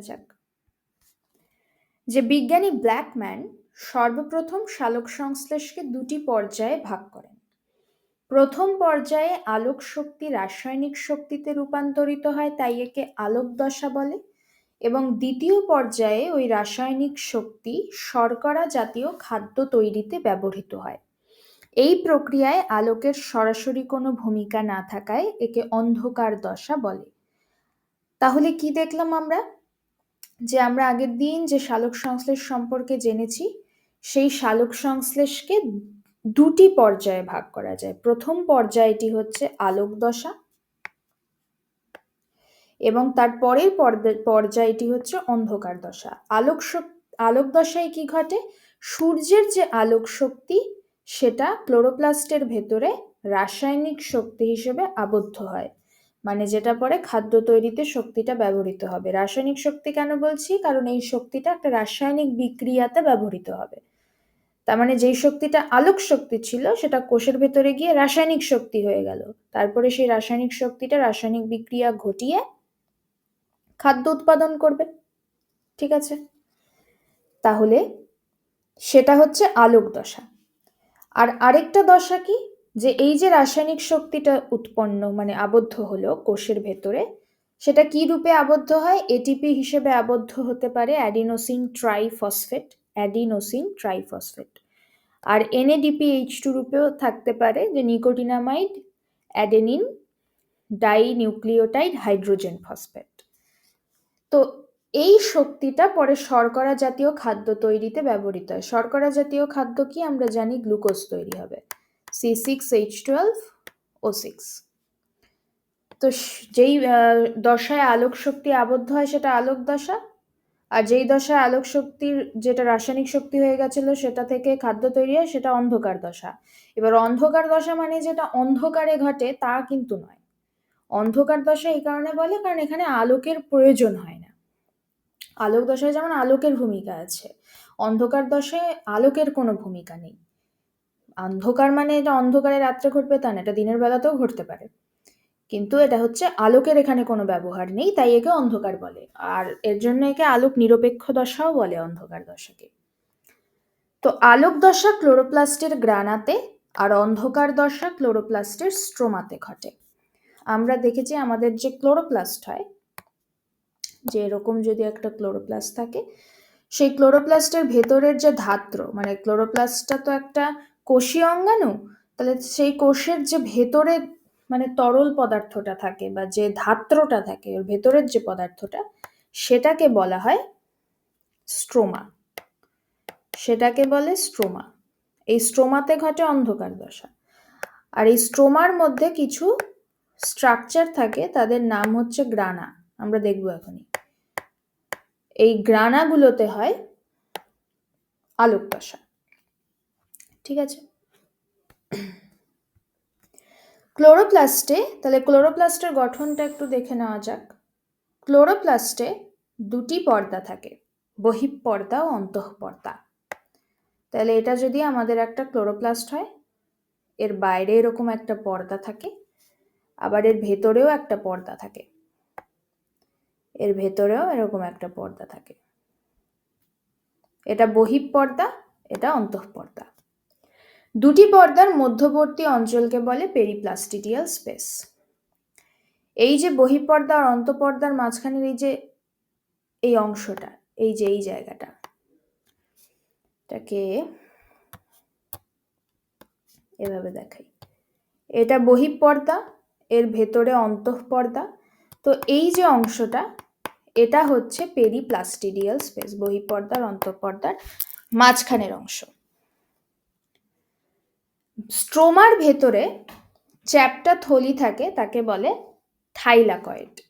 যাক। যে বিজ্ঞানী ব্ল্যাকম্যান সর্বপ্রথম সালোক সংশ্লেষকে দুটি পর্যায়ে ভাগ করেন। প্রথম পর্যায়ে আলোক শক্তি রাসায়নিক শক্তিতে রূপান্তরিত হয়, তাই একে আলোক দশা বলে, এবং দ্বিতীয় পর্যায়ে ওই রাসায়নিক শক্তি শর্করা জাতীয় খাদ্য তৈরিতে ব্যবহৃত হয়। এই প্রক্রিয়ায় আলোকের সরাসরি কোনো ভূমিকা না থাকায় একে অন্ধকার দশা বলে। তাহলে কি দেখলাম আমরা? যে আমরা আগের দিন যে সালোক সংশ্লেষ সম্পর্কে জেনেছি, সেই সালোক সংশ্লেষকে দুটি পর্যায়ে ভাগ করা যায়। প্রথম পর্যায়টি হচ্ছে আলোক দশা এবং তার পরের পর্যায়টি হচ্ছে অন্ধকার দশা। আলোক আলোক দশায় কি ঘটে? সূর্যের যে আলোক শক্তি, সেটা ক্লোরোপ্লাস্টের ভেতরে রাসায়নিক শক্তি হিসেবে আবদ্ধ হয়। মানে যেটা পরে খাদ্য তৈরিতে শক্তিটা ব্যবহৃত হবে। রাসায়নিক শক্তি কেন বলছি? কারণ এই শক্তিটা একটা রাসায়নিক বিক্রিয়াতে ব্যবহৃত হবে। তার মানে যেই শক্তিটা আলোক শক্তি ছিল, সেটা কোষের ভেতরে গিয়ে রাসায়নিক শক্তি হয়ে গেল। তারপরে সেই রাসায়নিক শক্তিটা রাসায়নিক বিক্রিয়া ঘটিয়ে খাদ্য উৎপাদন করবে। ঠিক আছে? তাহলে সেটা হচ্ছে আলোক দশা। আর আরেকটা দশা কি? যে এই যে রাসায়নিক শক্তিটা উৎপন্ন মানে আবদ্ধ হলো কোষের ভেতরে, সেটা কি রূপে আবদ্ধ হয়? এটিপি হিসেবে আবদ্ধ হতে পারে অ্যাডিনোসিন ট্রাইফসফেট অ্যাডিনোসিন ট্রাইফসফেট। আর এনএডিপি এইচ টু রূপেও থাকতে পারে যে nicotinamide, adenine dinucleotide hydrogen phosphate. তো এই শক্তিটা পরে শর্করা জাতীয় খাদ্য তৈরিতে ব্যবহৃত হয়। শর্করা জাতীয় খাদ্য কি? আমরা জানি গ্লুকোজ তৈরি হবে। C six H twelve O six তো যেই দশায় আলোক শক্তি আবদ্ধ হয় সেটা আলোক দশা, আর যেই দশায় আলোক শক্তির যেটা রাসায়নিক শক্তি হয়ে গেছিল সেটা থেকে খাদ্য তৈরি হয়, সেটা অন্ধকার দশা। এবার অন্ধকার দশা মানে যেটা অন্ধকারে ঘটে তা কিন্তু নয়। অন্ধকার দশা এই কারণে বলে কারণ এখানে আলোকের প্রয়োজন হয় না। আলোক দশায় যেমন আলোকের ভূমিকা আছে, অন্ধকার দশায় আলোকের কোনো ভূমিকা নেই। অন্ধকার মানে এটা অন্ধকারে রাত্রে ঘটবে তা না, এটা দিনের বেলাতেও ঘটতে পারে। কিন্তু এটা হচ্ছে আলোকের এখানে কোনো ব্যবহার নেই, তাই একে অন্ধকার বলে। আর এর জন্য একে আলোক নিরপেক্ষ দশাও বলে অন্ধকার দশাকে। তো আলোক দশা ক্লোরোপ্লাস্টের গ্রানাতে আর অন্ধকার দশা ক্লোরোপ্লাস্টের স্ট্রোমাতে ঘটে। আমরা দেখেছি আমাদের যে ক্লোরোপ্লাস্ট হয়, যে এরকম যদি একটা ক্লোরোপ্লাস্ট থাকে, সেই ক্লোরোপ্লাস্টের ভেতরের যে ধাত্র মানে ক্লোরোপ্লাস্টটা তো একটা কোষীয় অঙ্গাণু? তাহলে সেই কোষের যে ভেতরে মানে তরল পদার্থটা থাকে বা যে ধাত্রটা থাকে, ওর ভেতরের যে পদার্থটা, সেটাকে বলা হয় স্ট্রোমা। সেটাকে বলে স্ট্রোমা। এই স্ট্রোমাতে ঘটে অন্ধকার দশা। আর এই স্ট্রোমার মধ্যে কিছু স্ট্রাকচার থাকে, তাদের নাম হচ্ছে গ্রানা। আমরা দেখব এখনই। এই গ্রানাগুলোতে হয় আলোক দশা ঠিক আছে? ক্লোরোপ্লাস্টে, তাহলে ক্লোরোপ্লাস্টের গঠনটা একটু দেখে নেওয়া যাক। ক্লোরোপ্লাস্টে দুটি পর্দা থাকে, বহিঃপর্দা ও অন্তঃপর্দা। তাহলে এটা যদি আমাদের একটা ক্লোরোপ্লাস্ট হয়, এর বাইরে এরকম একটা পর্দা থাকে, আবার এর ভেতরেও একটা পর্দা থাকে। এর ভেতরেও এরকম একটা পর্দা থাকে। এটা বহিঃপর্দা, এটা অন্তঃপর্দা। দুটি পর্দার মধ্যবর্তী অঞ্চলকে বলে পেরিপ্লাস্টিডিয়াল স্পেস। এই যে বহিঃপর্দা আর অন্তঃপর্দার মাঝখানের এই যে, এই অংশটা, এই যে এই জায়গাটা, এটাকে এভাবে দেখাই। এটা বহিঃপর্দা, এর ভেতরে অন্তঃপর্দা। তো এই যে অংশটা, এটা হচ্ছে পেরিপ্লাস্টিডিয়াল স্পেস, বহিঃপর্দার, অন্তঃপর্দার মাঝখানের অংশ। স্ট্রোমার ভেতরে চ্যাপটা থলি থাকে, তাকে বলে থাইলাকয়েড।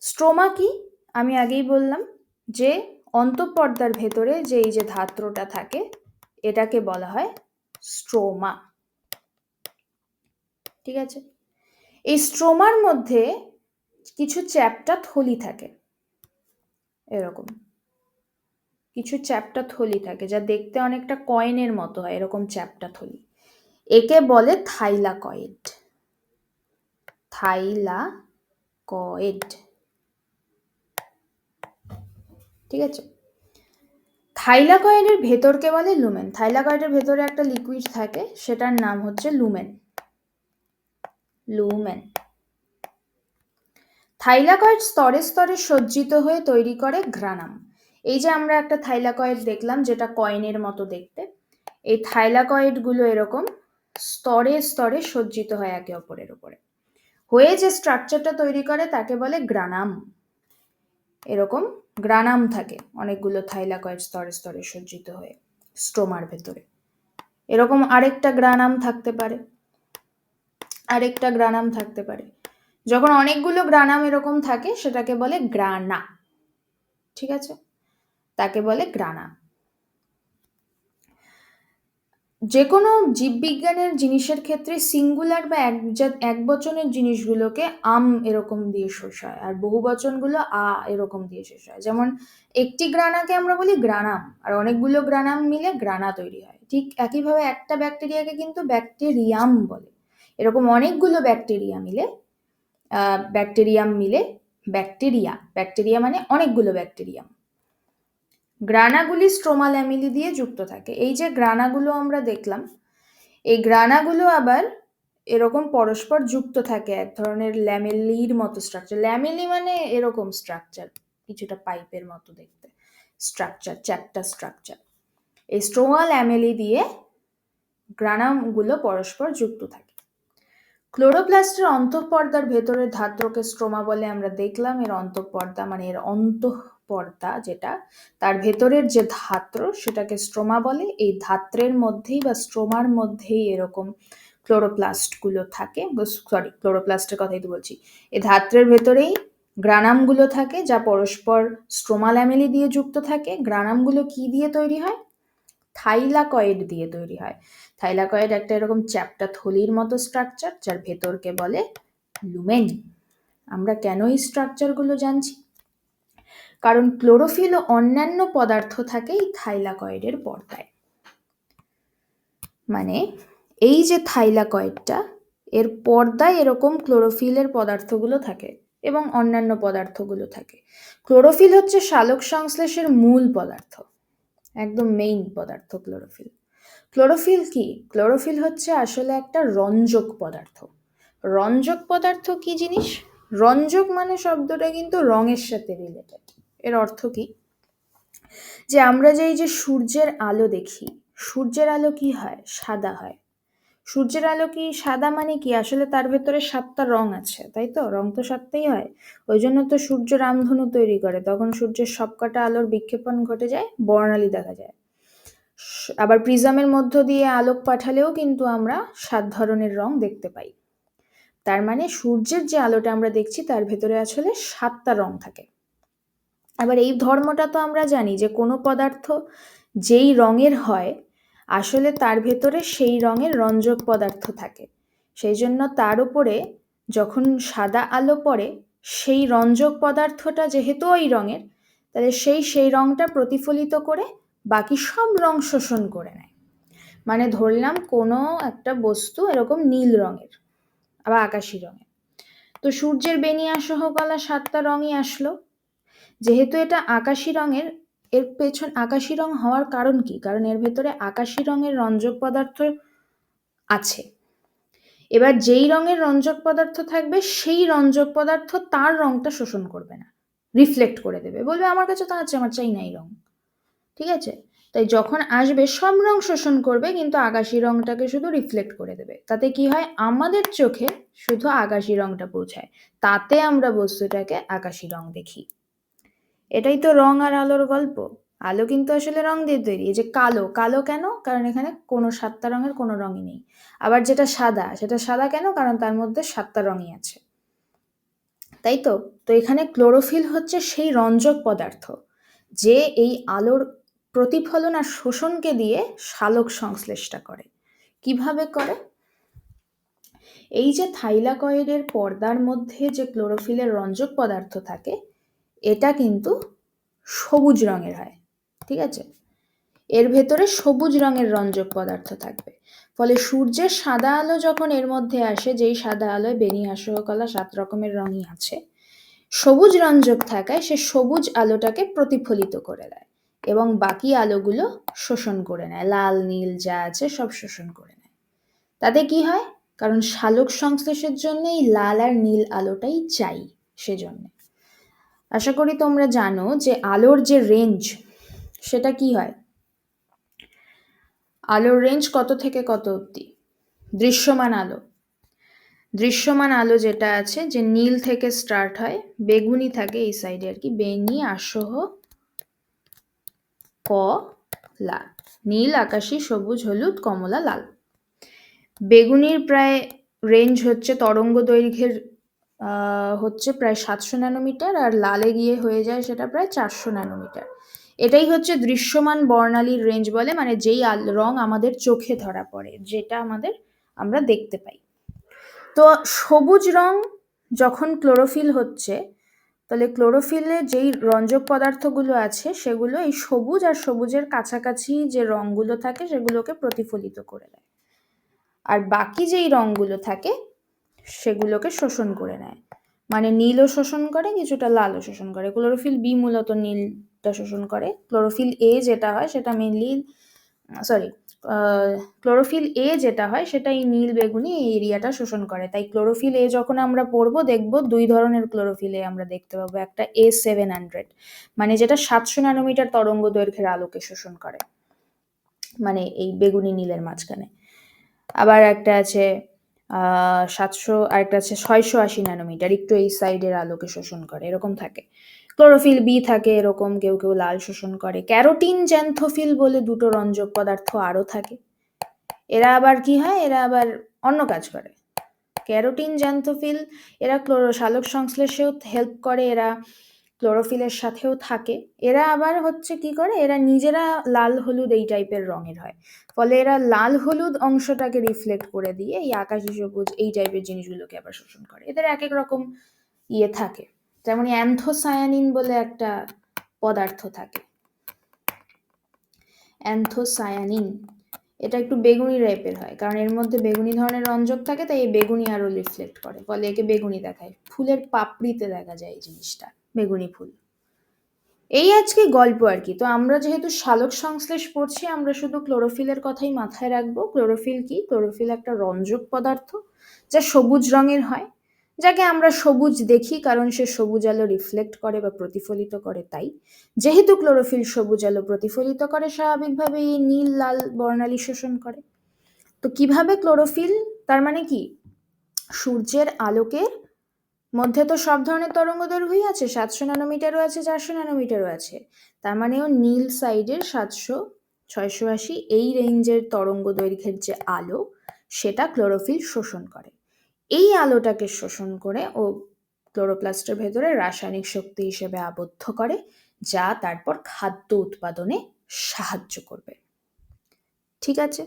স্ট্রোমা কি? আমি আগেই বললাম যে অন্তঃপর্দার ভেতরে যে এই যে ধাত্রটা থাকে, এটাকে বলা হয় স্ট্রোমা। ঠিক আছে? এই স্ট্রোমার মধ্যে কিছু চ্যাপটা থলি থাকে। এরকম। কিছু চ্যাপটা থলি থাকে, যা দেখতে অনেকটা কয়েনের মতো হয়, এরকম চ্যাপটা থলি। একে বলে থাইলাকয়েড। থাইলাকয়েড। ঠিক আছে? থাইলা থাইলাকয়েডের ভেতরকে বলে লুমেন। থাইলাকয়েডের ভেতরে একটা লিকুইড থাকে, সেটার নাম হচ্ছে লুমেন। লুমেন। থাইলাকয়েড স্তরে স্তরে সজ্জিত হয়ে তৈরি করে গ্রানাম এই যে আমরা একটা থাইলাকয়েড দেখলাম, যেটা কয়েনের মতো দেখতে, এই থাইলাকয়েডগুলো এরকম স্তরে স্তরে সজ্জিত হয় একে অপরের উপরে। হয়ে যে স্ট্রাকচারটা তৈরি করে, তাকে বলে গ্রানাম। এরকম গ্রানাম থাকে, অনেকগুলো থাইলাকয়েড স্তরে স্তরে সজ্জিত হয়ে স্টোমার ভেতরে। এরকম আরেকটা গ্রানাম থাকতে পারে, আরেকটা গ্রানাম থাকতে পারে। যখন অনেকগুলো গ্রানাম এরকম থাকে, সেটাকে বলে গ্রানা। ঠিক আছে? তাকে বলে গ্রানা। যে কোনো জীববিজ্ঞানের জিনিসের ক্ষেত্রে সিঙ্গুলার বা এক বচনের জিনিসগুলোকে আম এরকম দিয়ে শেষ হয় আর বহু বচনগুলো আ এরকম দিয়ে শেষ হয়। যেমন একটি গ্রানাকে আমরা বলি গ্রানাম আর অনেকগুলো গ্রানাম মিলে গ্রানা তৈরি হয়। ঠিক একইভাবে একটা ব্যাকটেরিয়াকে কিন্তু ব্যাকটেরিয়াম বলে। এরকম অনেকগুলো ব্যাকটেরিয়া মিলে ব্যাকটেরিয়াম মিলে ব্যাকটেরিয়া। ব্যাকটেরিয়া মানে অনেকগুলো ব্যাকটেরিয়াম। গ্রানাগুলি স্ট্রোমা ল্যামিলি দিয়ে যুক্ত থাকে। এই যে গ্রানাগুলো আমরা দেখলাম, এই গ্রানাগুলো আবার এরকম পরস্পর যুক্ত থাকে, এক ধরনের ল্যামেলির মতো স্ট্রাকচার ল্যামেলি মানে এরকম স্ট্রাকচার কিছুটা পাইপের মতো দেখতে। স্ট্রাকচার চ্যাপ্টার স্ট্রাকচার এই স্ট্রোমা ল্যামেলি দিয়ে গ্রানামগুলো পরস্পর যুক্ত থাকে। ক্লোরোপ্লাস্টের অন্তঃপর্দার ভেতরের ধাত্রকে স্ট্রোমা বলে আমরা দেখলাম। এর অন্তঃপর্দা মানে এর অন্তঃপর্দা যেটা, তার ভেতরের যে ধাত্র সেটাকে স্ট্রোমা বলে। এই ধাত্রের মধ্যেই বা স্ট্রোমার মধ্যেই এরকম ক্লোরোপ্লাস্টগুলো থাকে। সরি ক্লোরোপ্লাস্টের কথাই তো বলছি। এই ধাত্রের ভেতরেই গ্রানামগুলো থাকে, যা পরস্পর স্ট্রোমা ল্যামেলি দিয়ে যুক্ত থাকে। গ্রানামগুলো কি দিয়ে তৈরি হয়? থাইলাকয়েড দিয়ে তৈরি হয়। থাইলাকয়েড একটা এরকম চ্যাপ্টা থলির মতো স্ট্রাকচার যার ভেতরকে বলে লুমেন। আমরা কেন এই স্ট্রাকচারগুলো জানছি? কারণ ক্লোরোফিল ও অন্যান্য পদার্থ থাকে এই থাইলাকয়েডের পর্দায়। মানে এই যে থাইলাকয়েডটা, এর পর্দায় এরকম ক্লোরোফিলের পদার্থগুলো থাকে এবং অন্যান্য পদার্থগুলো থাকে। ক্লোরোফিল হচ্ছে শালক সংশ্লেষের মূল পদার্থ, একদম মেইন পদার্থ ক্লোরোফিল। ক্লোরোফিল কি? ক্লোরোফিল হচ্ছে আসলে একটা রঞ্জক পদার্থ। রঞ্জক পদার্থ কি জিনিস? রঞ্জক মানে শব্দটা কিন্তু রঙের সাথে রিলেটেড এর অর্থ কি? যে আমরা যে এই যে সূর্যের আলো দেখি, সূর্যের আলো কি হয়? সাদা হয়। সূর্যের আলো কি সাদা মানে কি? আসলে তার ভেতরে সাতটা রং আছে, তাই তো? রং তো সাতটাই হয়। ওই জন্য তো সূর্য রামধনু তৈরি করে। তখন সূর্যের সবকটা আলোর বিক্ষেপণ ঘটে যায়, বর্ণালী দেখা যায়। আবার প্রিজমের মধ্য দিয়ে আলোক পাঠালেও কিন্তু আমরা সাত ধরনের রং দেখতে পাই। তার মানে সূর্যের যে আলোটা আমরা দেখছি, তার ভেতরে আসলে সাতটা রং থাকে। আবার এই ধর্মটা তো আমরা জানি যে কোনো পদার্থ যেই রঙের হয়, আসলে তার ভেতরে সেই রঙের রঞ্জক পদার্থ থাকে। সেই জন্য তার উপরে যখন সাদা আলো পড়ে, সেই রঞ্জক পদার্থটা যেহেতু ওই রঙের, তাহলে সেই সেই রঙটা প্রতিফলিত করে বাকি সব রং শোষণ করে নেয়। মানে ধরলাম কোনো একটা বস্তু এরকম নীল রঙের, আবার আকাশি রঙের। তো সূর্যের বেনিয়া সহ গলা সাতটা রঙই আসলো। যেহেতু এটা আকাশি রঙের, এর পেছন আকাশি রং হওয়ার কারণ কি? কারণ এর ভেতরে আকাশি রঙের রঞ্জক পদার্থ আছে। এবার যেই রঙের রঞ্জক পদার্থ থাকবে, সেই রঞ্জক পদার্থ তার রংটা শোষণ করবে না। রিফ্লেক্ট করে দেবে। বলবে, আমার কাছে তো আছে, আমার চাই নাই রং। ঠিক আছে? তাই যখন আসবে, সব রং শোষণ করবে, কিন্তু আকাশি রংটাকে শুধু রিফ্লেক্ট করে দেবে। তাতে কি হয়? আমাদের চোখে শুধু আকাশি রংটা পৌঁছায়। তাতে আমরা বস্তুটাকে আকাশি রং দেখি। এটাই তো রং আর আলোর গল্প। আলো কিন্তু আসলে রং দিয়ে তৈরি। এই যে কালো কালো কেন? কারণ এখানে কোনো সাতটা রঙের কোনো রঙই নেই। আবার যেটা সাদা, সেটা সাদা কেন? কারণ তার মধ্যে সাতটা রঙই আছে। তাই তো? তো এখানে ক্লোরোফিল হচ্ছে সেই রঞ্জক পদার্থ, যে এই আলোর প্রতিফলন আর শোষণকে দিয়ে সালোক সংশ্লেষটা করে। কীভাবে করে? এই যে থাইলাকয়েডের পর্দার মধ্যে যে ক্লোরোফিলের রঞ্জক পদার্থ থাকে এটা কিন্তু সবুজ রঙের হয়, ঠিক আছে? এর ভেতরে সবুজ রঙের রঞ্জক পদার্থ থাকবে। ফলে সূর্যের সাদা আলো যখন এর মধ্যে আসে, যেই সাদা আলোয় বেনি আসহকলা সাত রকমের রঙই আছে, সবুজ রঞ্জক থাকায় সে সবুজ আলোটাকে প্রতিফলিত করে দেয় এবং বাকি আলোগুলো শোষণ করে নেয়। লাল, নীল যা আছে সব শোষণ করে নেয়। তাতে কি হয়? কারণ সালোক সংশ্লেষের জন্য এই লাল আর নীল আলোটাই চাই সেজন্য। আশা করি তোমরা জানো যে আলোর যে রেঞ্জ সেটা কি হয়? আলোর রেঞ্জ কত থেকে কত অবধি? দৃশ্যমান আলো। দৃশ্যমান আলো যেটা আছে, যে নীল থেকে স্টার্ট হয়, বেগুনি থাকে এই সাইডে আর কি বেনি আসহ ক, লাল। নীল, আকাশি, সবুজ, হলুদ, কমলা, লাল। বেগুনির প্রায় রেঞ্জ হচ্ছে তরঙ্গ দৈর্ঘ্যের হচ্ছে প্রায় সাতশো ন্যানোমিটার আর লালে গিয়ে হয়ে যায় সেটা প্রায় চারশো ন্যানোমিটার। এটাই হচ্ছে দৃশ্যমান বর্ণালীর রেঞ্জ বলে মানে যেই রং আমাদের চোখে ধরা পড়ে, যেটা আমাদের, আমরা দেখতে পাই। তো সবুজ রং যখন ক্লোরোফিল হচ্ছে, তাহলে ক্লোরোফিলে যেই রঞ্জক পদার্থগুলো আছে, সেগুলো এই সবুজ আর সবুজের কাছাকাছি যে রঙগুলো থাকে, সেগুলোকে প্রতিফলিত করে দেয়। আর বাকি যেই রঙগুলো থাকে সেগুলোকে শোষণ করে নেয়। মানে নীলও শোষণ করে, কিছুটা লালও শোষণ করে। ক্লোরোফিল বি মূলত নীলটা শোষণ করে। ক্লোরোফিল এ যেটা হয় সেটা মেনলি সরি ক্লোরোফিল এ যেটা হয় সেটা এই নীল বেগুনি এই এরিয়াটা শোষণ করে। তাই ক্লোরোফিল এ যখন আমরা পড়ব, দেখব দুই ধরনের ক্লোরোফিল এ আমরা দেখতে পাবো। একটা এ সেভেন হান্ড্রেড মানে যেটা সাতশো ন্যানোমিটার তরঙ্গ দৈর্ঘ্যের আলোকে শোষণ করে। মানে এই বেগুনি নীলের মাঝখানে। আবার একটা আছে সাতশো আরেকটা আছে, ছয়শো আশি ন্যানোমিটার একটু এই সাইডের আলোকে শোষণ করে, এরকম থাকে। ক্লোরোফিল বি থাকে এরকম, কেউ কেউ লাল শোষণ করে। ক্যারোটিন জ্যান্থোফিল বলে দুটো রঞ্জক পদার্থ আরও থাকে। এরা আবার কি হয়? এরা আবার অন্য কাজ করে। ক্যারোটিন জ্যান্থোফিল এরা ক্লোরো সালোক সংশ্লেষেও হেল্প করে, এরা ক্লোরোফিলের সাথেও থাকে। এরা আবার হচ্ছে কি করে? এরা নিজেরা লাল হলুদ এই টাইপের রঙের হয়। ফলে এরা লাল হলুদ অংশটাকে রিফ্লেক্ট করে দিয়ে এই আকাশি সবুজ এই টাইপের জিনিসগুলোকে আবার শোষণ করে। এদের এক এক রকম ইয়ে থাকে। যেমন অ্যান্থোসায়ানিন বলে একটা পদার্থ থাকে। অ্যান্থোসায়ানিন। এটা একটু বেগুনি টাইপের হয়, কারণ এর মধ্যে বেগুনি ধরনের রঞ্জক থাকে, তাই এই বেগুনি আরও রিফ্লেক্ট করে, ফলে একে বেগুনি দেখায়। ফুলের পাপড়িতে দেখা যায় এই জিনিসটা, বেগুনি ফুল। এই আজকে গল্প আর কি, তো আমরা যেহেতু শালক সংশ্লেষ পড়ছি, আমরা শুধু ক্লোরোফিলের কথাই মাথায় রাখব। ক্লোরোফিল কি? ক্লোরোফিল একটা রঞ্জক পদার্থ, যা সবুজ রঙের হয় যাকে আমরা সবুজ দেখি কারণ সে সবুজ আলো রিফ্লেক্ট করে বা প্রতিফলিত করে তাই। যেহেতু ক্লোরোফিল সবুজ আলো প্রতিফলিত করে স্বাভাবিকভাবে এই নীল, লাল বর্ণালী শোষণ করে। তো কীভাবে ক্লোরোফিল তার মানে কি? সূর্যের আলোকের মধ্যে তো সব ধরনের তরঙ্গ দৈর্ঘ্যই আছে, সাতশো ন্যানোমিটারও আছে, চারশো ন্যানোমিটারও আছে। তার মানে ও নীল সাইডের সাতশো, ছয়শো আশি, এই রেঞ্জের তরঙ্গ দৈর্ঘ্যের যে আলো, সেটা ক্লোরোফিল শোষণ করে। এই আলোটাকে শোষণ করে ও ক্লোরোপ্লাস্টের ভেতরে রাসায়নিক শক্তি হিসেবে আবদ্ধ করে, যা তারপর খাদ্য উৎপাদনে সাহায্য করবে। ঠিক আছে?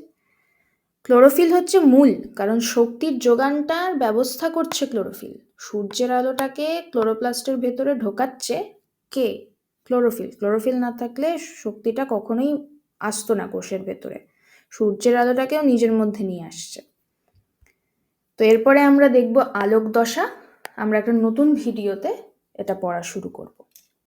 ক্লোরোফিল হচ্ছে মূল, কারণ শক্তির যোগানটার ব্যবস্থা করছে ক্লোরোফিল। সূর্যের আলোটাকে ক্লোরোপ্লাস্টের ভেতরে ঢোকাচ্ছে কে? ক্লোরোফিল। ক্লোরোফিল না থাকলে শক্তিটা কখনোই আসতো না কোষের ভেতরে। সূর্যের আলোটাকেও নিজের মধ্যে নিয়ে আসছে। তো এরপরে আমরা দেখব আলোক দশা আমরা একটা নতুন ভিডিওতে এটা পড়া শুরু করব।